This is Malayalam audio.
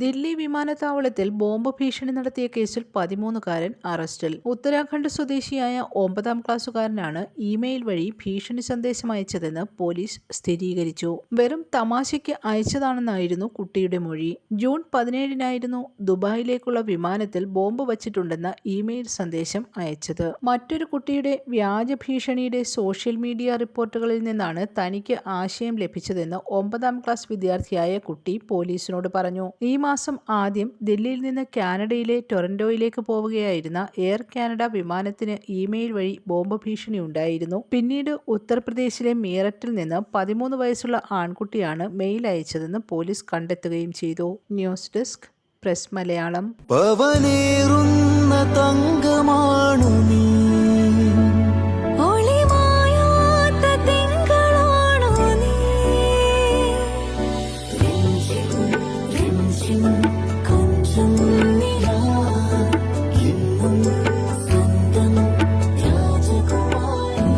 ദില്ലി വിമാനത്താവളത്തിൽ ബോംബ് ഭീഷണി നടത്തിയ കേസിൽ പതിമൂന്നുകാരൻ അറസ്റ്റിൽ. ഉത്തരാഖണ്ഡ് സ്വദേശിയായ ഒമ്പതാം ക്ലാസ്സുകാരനാണ് ഇമെയിൽ വഴി ഭീഷണി സന്ദേശം അയച്ചതെന്ന് പോലീസ് സ്ഥിരീകരിച്ചു. വെറും തമാശയ്ക്ക് അയച്ചതാണെന്നായിരുന്നു കുട്ടിയുടെ മൊഴി. ജൂൺ പതിനേഴിനായിരുന്നു ദുബായിലേക്കുള്ള വിമാനത്തിൽ ബോംബ് വച്ചിട്ടുണ്ടെന്ന ഇമെയിൽ സന്ദേശം അയച്ചത്. മറ്റൊരു കുട്ടിയുടെ വ്യാജ ഭീഷണിയുടെ സോഷ്യൽ മീഡിയ റിപ്പോർട്ടുകളിൽ നിന്നാണ് തനിക്ക് ആശയം ലഭിച്ചതെന്ന് ഒമ്പതാം ക്ലാസ് വിദ്യാർത്ഥിയായ കുട്ടി പോലീസിനോട് പറഞ്ഞു. ഈ മാസം ആദ്യം ദില്ലിയിൽ നിന്ന് കാനഡയിലെ ടൊറന്റോയിലേക്ക് പോവുകയായിരുന്ന എയർ കാനഡ വിമാനത്തിന് ഇമെയിൽ വഴി ബോംബ് ഭീഷണി ഉണ്ടായിരുന്നു. പിന്നീട് ഉത്തർപ്രദേശിലെ മീററ്റിൽ നിന്ന് പതിമൂന്ന് വയസ്സുള്ള ആൺകുട്ടിയാണ് മെയിൽ അയച്ചതെന്ന് പോലീസ് കണ്ടെത്തുകയും ചെയ്തു. News desk press Malayalam. രാജകുമാരി